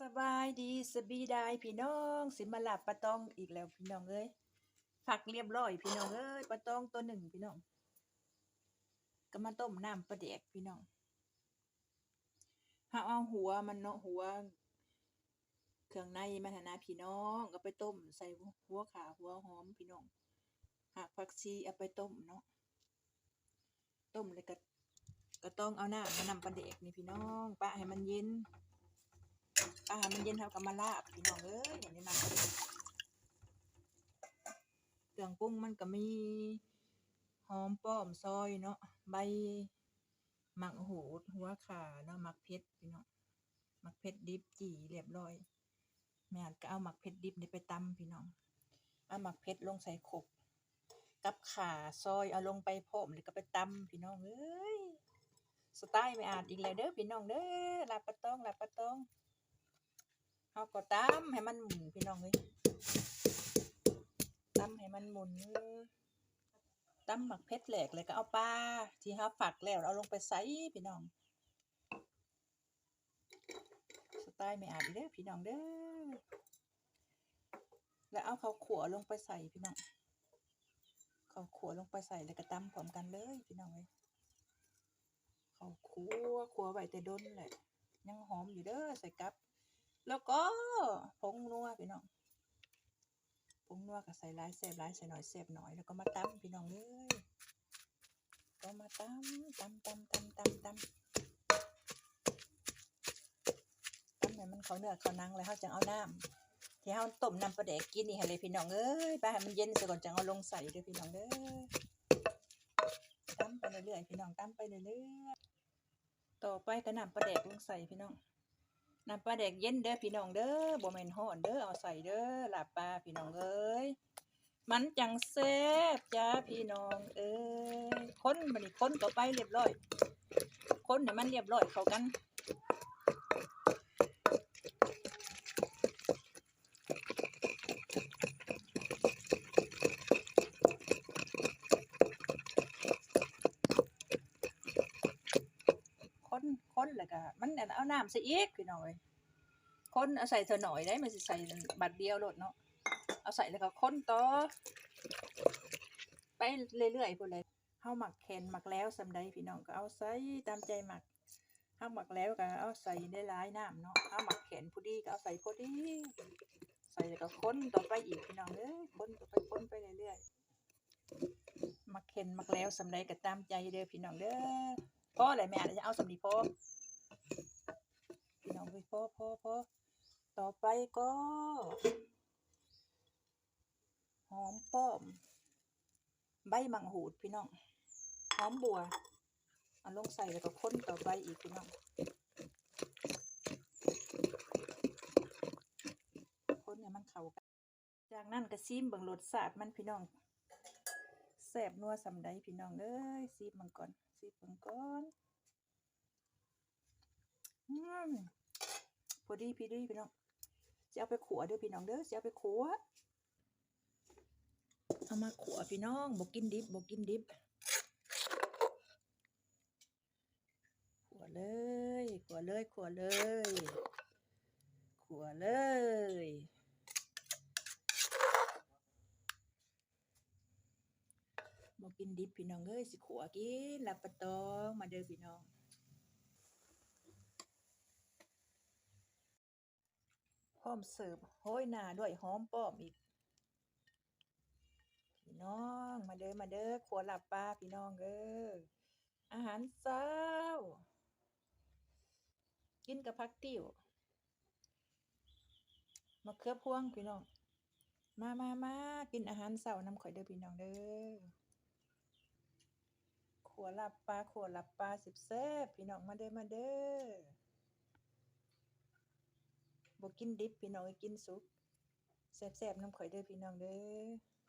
สบายดีสบีดายพี่น้อง สิมาหลับปลาตองอีกแล้วพี่น้องเอ้ยผักเรียบร้อยพี่น้องเอ้ยปลาตองตัวหนึ่งพี่น้อง ก็มาต้มน้ำปลาแดกพี่น้องเฮาเอาหัวมันเนาะหัว เครื่องในมันนนะพี่น้องเอาไปต้มใส่หัวขาหัวหอมพี่น้องหักผักชีเอาไปต้มเนาะต้มเลยก็ก็ต้องเอาน้ำมานำปลาแดกนี่พี่น้องปะให้มันเย็น อาหารมันเย็นเท่ากับมาลาบพี่น้องเอ้ยอย่างนี้นำไปเลยเครื่องปรุงมันก็มีหอมป้อมซอยเนาะใบหมักหูดหัวขาเนาะหมักเพชรพี่น้องหมักเพชรดิบจี่เรียบร้อยแม่ก็เอาหมักเพชรดิบนี่ไปตำพี่น้องเอาหมักเพชรลงใส่ขกกับขาซอยเอาลงไปพรมแล้วก็ไปตำพี่น้องเอ้ยสไตล์ไม่อาจอีกแล้วเด้อพี่น้องเด้อลาบปะตองลาบปะตอง เขาก็ตำให้มันหมุนพี่น้องเลยตำให้มันหมุนตำหมักเพชรแหลกเลยก็เอาปลาที่เขาฝักแล้วเอาลงไปใส่พี่น้อง สไตล์ไม่อาจเด้อพี่น้องเด้อแล้วเอาเขาขัวลงไปใส่พี่น้องเขาขัวลงไปใส่แล้วก็ตำพร้อมกันเลยพี่น้องเลยเขาขัวขัวไว้แต่ดนแหละยังหอมอยู่เด้อใส่กับ แล้วก็ผงนัวพี่น้องผงนัวก็ใส่หลายแซ่บหลายใส่หน่อยแซ่บหน่อยแล้วก็มาตำพี่น้องเลยก็มาตำตำตำตำตำตำตำให้มันเขาเนื้อเขานังแล้วเขาจะเอาน้ำที่เขาต้มน้ำปลาแดกกินนี่ให้เลยพี่น้องเอ้ยไปให้มันเย็นซะก่อนจะเอาลงใส่เด้อพี่น้องเด้อตำไปเรื่อยๆพี่น้องตำไปเรื่อยๆต่อไปก็นำปลาแดกลงใส่พี่น้อง น้ำปลาแดกเย็นเด้อพี่น้องเด้อบ่แม่นฮ้อนเด้อเอาใส่เด้อลาบปลาพี่น้องเอ้ยมันจังแซ่บจ้าพี่น้องเอ้ยค้นมันนี้คนต่อไปเรียบร้อยค้นเนี่ยมันเรียบร้อยเข้ากันคน แล้วก็มันเอาน้ำใส่อีกพี่น้องเอ้ยคนเอาใส่เธอหน่อยได้มันสิใส่บัดเดียวโลดเนาะเอาใส่แล้วก็คนต่อไปเรื่อยๆพุ่นเลยเฮาหมักแคนหมักแล้วสำใดพี่น้องก็เอาใส่ตามใจหมักเฮาหมักแล้วก็เอาใส่ได้หลายน้ำเนาะเฮาหมักแขนพอดีก็เอาใส่พอดี ใส่แล้วก็คนต่อไปอีกพี่น้องเอ้ยคนต่อไปคนไปเรื่อยๆหมักแคนหมักแล้วสำใดก็ตามใจเด้อพี่น้องเด้อพอเลยแม่จะเอาสำนีพอ พี่น้องเอ้ยพอพอพอต่อไปก็ หอมป้อม ใบมังหูดพี่น้อง หอมบัวเอาลงใส่แล้วก็ค้นต่อไปอีกพี่น้องค้นเนี่ยมันเข้ากันจากนั้นก็ซีมบิ่งรสชาติมันพี่น้องแซ่บนัวสำใดพี่น้องเอ้ยซีมมันก่อนซีมบิ่งก่อน อืมพอดีพี่ดีพี่น้องจะเอาไปขัวเด้อพี่น้องเด้อจะเอาไปขัวเอามาขัวพี่น้องบอกกินดิบบอกกินดิบขัวเลยขัวเลยขัวเลยขัวเลยบอกินดิบพี่น้องเอ้ยสิขัวกินลับปะตองมาเด้อพี่น้อง พร้อมเสิร์ฟโห้อยหน้าด้วยหอมป้อมอีก พี่น้องมาเด้อมาเด้อครัวหลับปลาพี่น้องเด้ออาหารเช้า กินกับผักติ้วมะเขือพวงพี่น้อง มามามากินอาหารเช้านำข่อยเด้อพี่น้องเด้อครัวหลับปลาครัวหลับปลาสิบแซ่บพี่น้องมาเด้อมาเด้อ บ่กินดิบพี่น้องกินสุกแซ่บๆน้ำข่อยเด้อพี่น้องเด้อ